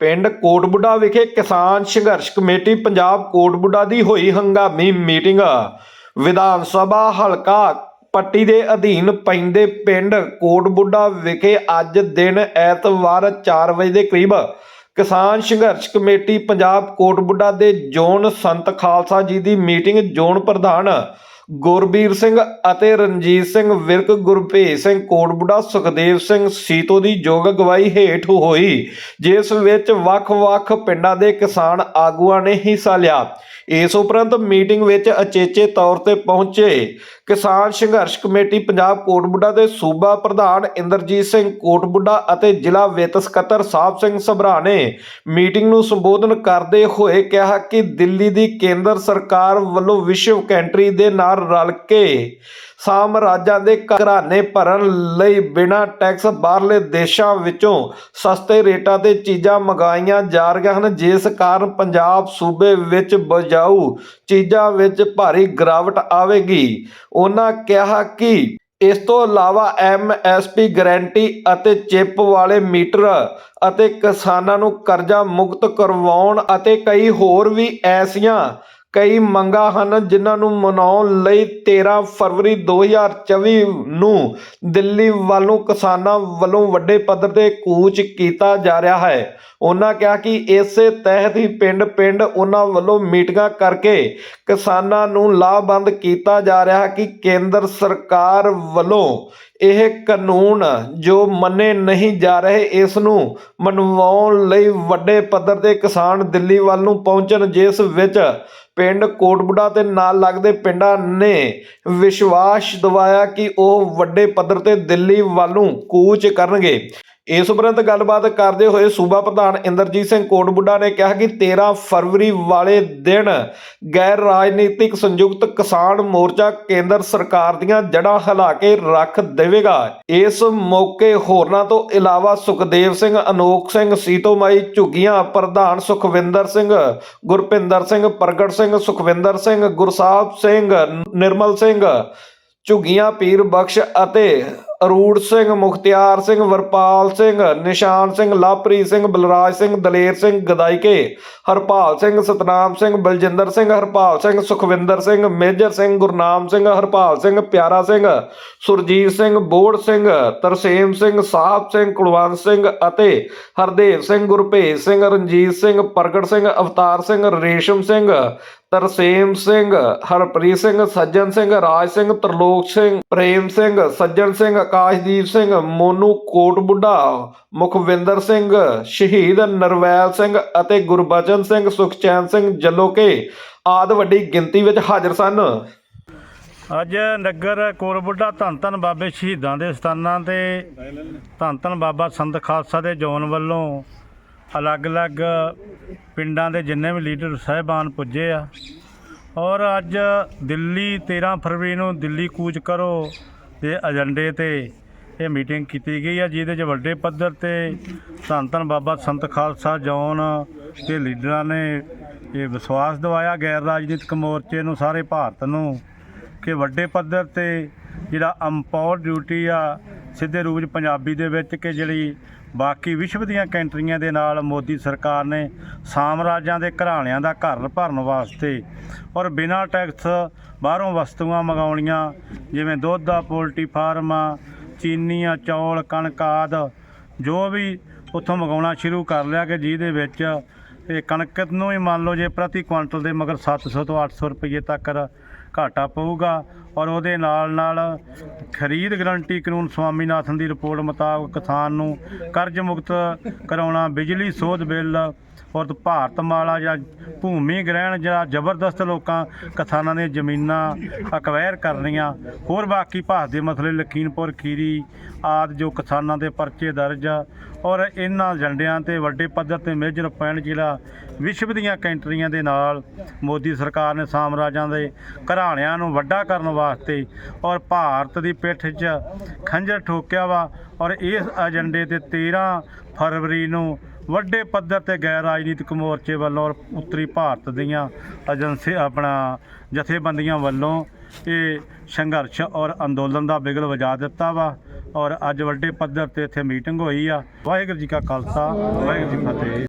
ਪਿੰਡ ਕੋਟਬੁੱਢਾ ਵਿਖੇ ਕਿਸਾਨ ਸੰਘਰਸ਼ ਕਮੇਟੀ ਪੰਜਾਬ ਕੋਟਬੁੱਢਾ ਦੀ ਹੋਈ ਹੰਗਾਮੀ ਮੀਟਿੰਗ। ਵਿਧਾਨ ਸਭਾ ਹਲਕਾ ਪੱਟੀ ਦੇ ਅਧੀਨ ਪੈਂਦੇ ਪਿੰਡ ਕੋਟਬੁੱਢਾ ਵਿਖੇ ਅੱਜ ਦਿਨ ਐਤਵਾਰ 4 ਵਜੇ ਦੇ ਕਰੀਬ ਕਿਸਾਨ ਸੰਘਰਸ਼ ਕਮੇਟੀ ਪੰਜਾਬ ਕੋਟਬੁੱਢਾ ਦੇ ਜ਼ੋਨ ਸੰਤ ਖਾਲਸਾ ਜੀ ਦੀ ਮੀਟਿੰਗ ਜ਼ੋਨ ਪ੍ਰਧਾਨ ਗੁਰਬੀਰ ਸਿੰਘ ਅਤੇ ਰਣਜੀਤ ਸਿੰਘ ਵਿਰਕ, ਗੁਰਭੇਜ ਸਿੰਘ ਕੋਟਬੁੱਢਾ, ਸੁਖਦੇਵ ਸਿੰਘ ਸੀਤੋ ਦੀ ਯੋਗ ਅਗਵਾਈ ਹੇਠ ਹੋਈ, ਜਿਸ ਵਿੱਚ ਵੱਖ-ਵੱਖ ਪਿੰਡਾਂ ਦੇ ਕਿਸਾਨ ਆਗੂਆਂ ਨੇ ਹਿੱਸਾ ਲਿਆ। ਇਸ ਉਪਰੰਤ ਮੀਟਿੰਗ ਵਿੱਚ ਅਚੇਚੇ ਤੌਰ ਤੇ ਪਹੁੰਚੇ। ਕਿਸਾਨ ਸੰਘਰਸ਼ ਕਮੇਟੀ ਪੰਜਾਬ ਕੋਟਬੁੱਢਾ ਦੇ ਸੂਬਾ ਪ੍ਰਧਾਨ ਇੰਦਰਜੀਤ ਸਿੰਘ ਕੋਟਬੁੱਢਾ ਅਤੇ ਜ਼ਿਲ੍ਹਾ ਵਿੱਤ ਸਕੱਤਰ ਸਾਹਿਬ ਸਿੰਘ ਸਭਰਾ ਨੇ ਮੀਟਿੰਗ ਨੂੰ ਸੰਬੋਧਨ ਕਰਦੇ ਹੋਏ ਕਿਹਾ ਕਿ ਦਿੱਲੀ ਦੀ ਕੇਂਦਰ ਸਰਕਾਰ ਵੱਲੋਂ ਵਿਸ਼ਵ ਕੈਂਟਰੀ ਦੇ ਨਾਲ ਰਲ ਕੇ ਸਾਮਰਾਜਾਂ ਦੇ ਘਰਾਣੇ ਭਰਨ ਲਈ ਬਿਨਾਂ ਟੈਕਸ ਬਾਹਰਲੇ ਦੇਸ਼ਾਂ ਵਿੱਚੋਂ ਸਸਤੇ ਰੇਟਾਂ ਤੇ ਚੀਜ਼ਾਂ ਮੰਗਾਈਆਂ ਜਾ ਰਹੀਆਂ ਹਨ। ਜਿਸ ਕਾਰਨ ਪੰਜਾਬ ਸੂਬੇ ਵਿੱਚ ਬਜਾਊ ਚੀਜ਼ਾਂ ਵਿੱਚ ਭਾਰੀ ਗਿਰਾਵਟ ਆਵੇਗੀ। ਉਹਨਾਂ ਕਿਹਾ ਕਿ ਇਸ ਤੋਂ ਇਲਾਵਾ ਐਮਐਸਪੀ ਗਾਰੰਟੀ ਅਤੇ ਚਿੱਪ ਵਾਲੇ ਮੀਟਰ ਅਤੇ ਕਿਸਾਨਾਂ ਨੂੰ ਕਰਜ਼ਾ ਮੁਕਤ ਕਰਵਾਉਣ ਅਤੇ ਕਈ ਹੋਰ ਵੀ ਐਸੀਆਂ ਕਈ ਮੰਗਾਂ ਹਨ ਜਿਨ੍ਹਾਂ ਨੂੰ ਮਨਾਉਣ ਲਈ 13 ਫਰਵਰੀ 2024 ਨੂੰ ਦਿੱਲੀ ਵੱਲੋਂ ਕਿਸਾਨਾਂ ਵੱਲੋਂ ਵੱਡੇ ਪੱਧਰ ਤੇ ਕੂਚ ਕੀਤਾ ਜਾ ਰਿਹਾ ਹੈ। ਉਹਨਾਂ ਕਿਹਾ ਕਿ ਇਸੇ ਤਹਿਤ ਹੀ ਪਿੰਡ-ਪਿੰਡ ਉਹਨਾਂ ਵੱਲੋਂ ਮੀਟਿੰਗਾਂ ਕਰਕੇ ਕਿਸਾਨਾਂ ਨੂੰ ਲਾਭਬੰਦ ਕੀਤਾ ਜਾ ਰਿਹਾ ਹੈ ਕਿ ਕੇਂਦਰ ਸਰਕਾਰ ਵੱਲੋਂ ਇਹ ਕਾਨੂੰਨ ਜੋ ਮੰਨੇ ਨਹੀਂ ਜਾ ਰਹੇ, ਇਸ ਨੂੰ ਮਨਵਾਉਣ ਲਈ ਵੱਡੇ ਪੱਧਰ ਤੇ ਕਿਸਾਨ ਦਿੱਲੀ ਵੱਲ ਨੂੰ ਪਹੁੰਚਣ, ਜਿਸ ਵਿੱਚ ਪਿੰਡ ਕੋਟਬੁੱਢਾ ਤੇ ਨਾਲ ਲੱਗਦੇ ਪਿੰਡਾਂ ਨੇ ਵਿਸ਼ਵਾਸ ਦਿਵਾਇਆ ਕਿ ਉਹ ਵੱਡੇ ਪੱਧਰ ਤੇ ਦਿੱਲੀ ਵੱਲ ਨੂੰ ਕੂਚ ਕਰਨਗੇ। ਇਸ ਉਪਰੰਤ ਗੱਲਬਾਤ ਕਰਦੇ ਹੋਏ ਸੂਬਾ ਪ੍ਰਧਾਨ ਇੰਦਰਜੀਤ ਸਿੰਘ ਕੋਟਬੁੱਢਾ ਨੇ ਕਿਹਾ ਕਿ 13 ਫਰਵਰੀ ਵਾਲੇ ਦਿਨ ਗੈਰ ਰਾਜਨੀਤਿਕ ਸੰਯੁਕਤ ਕਿਸਾਨ ਮੋਰਚਾ ਕੇਂਦਰ ਸਰਕਾਰ ਦੀਆਂ ਜੜ੍ਹਾਂ ਹਿਲਾ ਕੇ ਰੱਖ ਦੇਵੇਗਾ। ਇਸ ਮੌਕੇ ਹੋਰਨਾਂ ਤੋਂ ਇਲਾਵਾ ਸੁਖਦੇਵ ਸਿੰਘ ਅਨੋਖ ਸਿੰਘ ਸੀਤੋਮਾਈ ਝੁੱਗੀਆਂ ਪ੍ਰਧਾਨ ਸੁਖਵਿੰਦਰ ਸਿੰਘ, ਗੁਰਪਿੰਦਰ ਸਿੰਘ, ਪ੍ਰਗਟ ਸਿੰਘ, ਸੁਖਵਿੰਦਰ ਸਿੰਘ, ਗੁਰਸਾਹਿਬ ਸਿੰਘ, ਨਿਰਮਲ ਸਿੰਘ, ਝੁੱਗੀਆਂ, ਪੀਰ ਬਖਸ਼ ਅਤੇ ਅਰੂੜ ਸਿੰਘ, ਮੁਖਤਿਆਰ ਸਿੰਘ, ਵਰਪਾਲ ਸਿੰਘ, ਨਿਸ਼ਾਨ ਸਿੰਘ ਲਵਪ੍ਰੀਤ ਸਿੰਘ, ਬਲਰਾਜ ਸਿੰਘ, ਦਲੇਰ ਸਿੰਘ, ਗਦਾਈਕੇ, ਹਰਪਾਲ ਸਿੰਘ, ਸਤਨਾਮ ਸਿੰਘ, ਬਲਜਿੰਦਰ ਸਿੰਘ, ਹਰਪਾਲ ਸਿੰਘ, ਸੁਖਵਿੰਦਰ ਸਿੰਘ, ਮੇਜਰ ਸਿੰਘ, ਗੁਰਨਾਮ ਸਿੰਘ, ਹਰਪਾਲ ਸਿੰਘ, ਪਿਆਰਾ ਸਿੰਘ, ਸੁਰਜੀਤ ਸਿੰਘ, ਬੋੜ ਸਿੰਘ, ਤਰਸੇਮ ਸਿੰਘ, ਸਾਹਿਬ ਸਿੰਘ, ਕੁਲਵੰਤ ਸਿੰਘ ਅਤੇ ਹਰਦੇਵ ਸਿੰਘ, ਗੁਰਭੇਜ ਸਿੰਘ, ਰਣਜੀਤ ਸਿੰਘ, ਪ੍ਰਗਟ ਸਿੰਘ, ਅਵਤਾਰ ਸਿੰਘ, ਰੇਸ਼ਮ ਸਿੰਘ, ਤਰਸੇਮ ਸਿੰਘ, ਹਰਪ੍ਰੀਤ ਸਿੰਘ, ਸੱਜਣ ਸਿੰਘ, ਰਾਜ ਸਿੰਘ, ਤਰਲੋਕ ਸਿੰਘ, ਪ੍ਰੇਮ ਸਿੰਘ, ਸੱਜਣ ਸਿੰਘ ਆਕਾਸ਼ਦੀਪ ਸਿੰਘ, ਮੋਨੂ ਕੋਟਬੁੱਢਾ, ਮੁਖਵਿੰਦਰ ਸਿੰਘ, ਸ਼ਹੀਦ ਨਰਵੈਲ ਸਿੰਘ ਅਤੇ ਗੁਰਬਚਨ ਸਿੰਘ, ਸੁਖਚੈਨ ਸਿੰਘ ਜੱਲੋਕੇ ਆਦ ਵੱਡੀ ਗਿਣਤੀ ਵਿੱਚ ਹਾਜ਼ਰ ਸਨ। ਅੱਜ ਨਗਰ ਕੋਰਬੁੱਢਾ ਧੰਨ ਧੰਨ ਬਾਬੇ ਸ਼ਹੀਦਾਂ ਦੇ ਸਥਾਨਾਂ ਤੇ ਧੰਨ ਧੰਨ ਬਾਬਾ ਸੰਤ ਖਾਲਸਾ ਦੇ ਜੋਨ ਵੱਲੋਂ ਅਲੱਗ-ਅਲੱਗ ਪਿੰਡਾਂ ਦੇ ਜਿੰਨੇ ਵੀ ਲੀਡਰ ਸਾਹਿਬਾਨ ਪੁੱਜੇ ਆ। ਔਰ ਅੱਜ ਦਿੱਲੀ 13 ਫਰਵਰੀ ਨੂੰ ਦਿੱਲੀ ਕੂਚ ਕਰੋ। ਦੇ ਏਜੰਡੇ ਤੇ ਇਹ ਮੀਟਿੰਗ ਕੀਤੀ ਗਈ ਆ ਜਿਹਦੇ 'ਚ ਵੱਡੇ ਪੱਧਰ ਤੇ ਧੰਨ ਧੰਨ ਬਾਬਾ ਸੰਤ ਖਾਲਸਾ ਜੌਨ ਦੇ ਲੀਡਰਾਂ ਨੇ ਇਹ ਵਿਸ਼ਵਾਸ ਦਿਵਾਇਆ ਗੈਰ ਰਾਜਨੀਤਿਕ ਮੋਰਚੇ ਨੂੰ, ਸਾਰੇ ਭਾਰਤ ਨੂੰ, ਕਿ ਵੱਡੇ ਪੱਧਰ ਤੇ ਜਿਹੜਾ ਅੰਪਾਵਰ ਡਿਊਟੀ ਆ, ਸਿੱਧੇ ਰੂਪ 'ਚ ਪੰਜਾਬੀ ਦੇ ਵਿੱਚ, ਕਿ ਜਿਹੜੀ ਬਾਕੀ ਵਿਸ਼ਵ ਦੀਆਂ ਕੰਟਰੀਆਂ ਦੇ ਨਾਲ ਮੋਦੀ ਸਰਕਾਰ ਨੇ ਸਾਮਰਾਜਾਂ ਦੇ ਘਰਾਣਿਆਂ ਦਾ ਘਰ ਭਰਨ ਵਾਸਤੇ ਔਰ ਬਿਨਾਂ ਟੈਕਸ ਬਾਹਰੋਂ ਵਸਤੂਆਂ ਮੰਗਾਉਣੀਆਂ, ਜਿਵੇਂ ਦੁੱਧ ਆ ਪੋਲਟਰੀ ਫਾਰਮ ਆ ਚੀਨੀ ਆ ਚੌਲ, ਕਣਕ ਆਦ, ਜੋ ਵੀ ਉੱਥੋਂ ਮੰਗਾਉਣਾ ਸ਼ੁਰੂ ਕਰ ਲਿਆ ਕਿ ਜਿਹਦੇ ਵਿੱਚ ਇਹ ਕਣਕ ਨੂੰ ਹੀ ਮੰਨ ਲਓ ਜੇ ਪ੍ਰਤੀ ਕੁਇੰਟਲ ਦੇ ਮਗਰ 700 ਤੋਂ 800 ਰੁਪਏ ਤੱਕ ਘਾਟਾ ਪਊਗਾ ਔਰ ਉਹਦੇ ਨਾਲ ਨਾਲ ਖਰੀਦ ਗਰੰਟੀ ਕਾਨੂੰਨ ਸਵਾਮੀਨਾਥਨ ਦੀ ਰਿਪੋਰਟ ਮੁਤਾਬਕ ਕਿਸਾਨ ਨੂੰ ਕਰਜ਼ ਮੁਕਤ ਕਰਾਉਣਾ, ਬਿਜਲੀ ਸੋਧ ਬਿੱਲ ਔਰ ਭਾਰਤ ਮਾਲਾ ਜਾਂ ਭੂਮੀ ਗ੍ਰਹਿਣ ਜਿਹੜਾ ਜ਼ਬਰਦਸਤ ਲੋਕਾਂ ਕਿਸਾਨਾਂ ਦੀਆਂ ਜ਼ਮੀਨਾਂ ਅਕਵਾਇਰ ਕਰਨੀਆਂ ਹੋਰ ਬਾਕੀ ਭਾਰਤ ਦੇ ਮਸਲੇ ਲਖੀਮਪੁਰ, ਖੀਰੀ ਆਦ ਜੋ ਕਿਸਾਨਾਂ ਦੇ ਪਰਚੇ ਦਰਜ ਆ ਔਰ ਇਹਨਾਂ ਏਜੰਡਿਆਂ ਤੇ ਵੱਡੇ ਪੱਧਰ ਤੇ ਮੇਜਰ ਪੁਆਇੰਟ ਜਿਹੜਾ ਵਿਸ਼ਵ ਦੀਆਂ ਕੰਟਰੀਆਂ ਦੇ ਨਾਲ ਮੋਦੀ ਸਰਕਾਰ ਨੇ ਸਾਮਰਾਜਾਂ ਦੇ ਘਰਾਣਿਆਂ ਨੂੰ ਵੱਡਾ ਕਰਨ ਵਾਸਤੇ ਔਰ ਭਾਰਤ ਦੀ ਪਿੱਠ 'ਚ ਖੰਜਰ ਠੋਕਿਆ ਵਾ ਔਰ ਇਸ ਏਜੰਡੇ ਤੇ 13 ਫਰਵਰੀ ਨੂੰ ਵੱਡੇ ਪੱਧਰ ਤੇ ਗੈਰ ਰਾਜਨੀਤਿਕ ਮੋਰਚੇ ਵੱਲੋਂ ਔਰ ਉੱਤਰੀ ਭਾਰਤ ਦੀਆਂ ਏਜੰਸੀ ਆਪਣਾ ਜਥੇਬੰਦੀਆਂ ਵੱਲੋਂ ਇਹ ਸੰਘਰਸ਼ ਔਰ ਅੰਦੋਲਨ ਦਾ ਬਿਗਲ ਵਜਾ ਦਿੱਤਾ ਵਾ ਔਰ ਅੱਜ ਵੱਡੇ ਪੱਧਰ ਤੇ ਇੱਥੇ ਮੀਟਿੰਗ ਹੋਈ ਆ। ਵਾਹਿਗੁਰੂ ਜੀ ਕਾ ਖਾਲਸਾ, ਵਾਹਿਗੁਰੂ ਜੀ ਫਤਿਹ।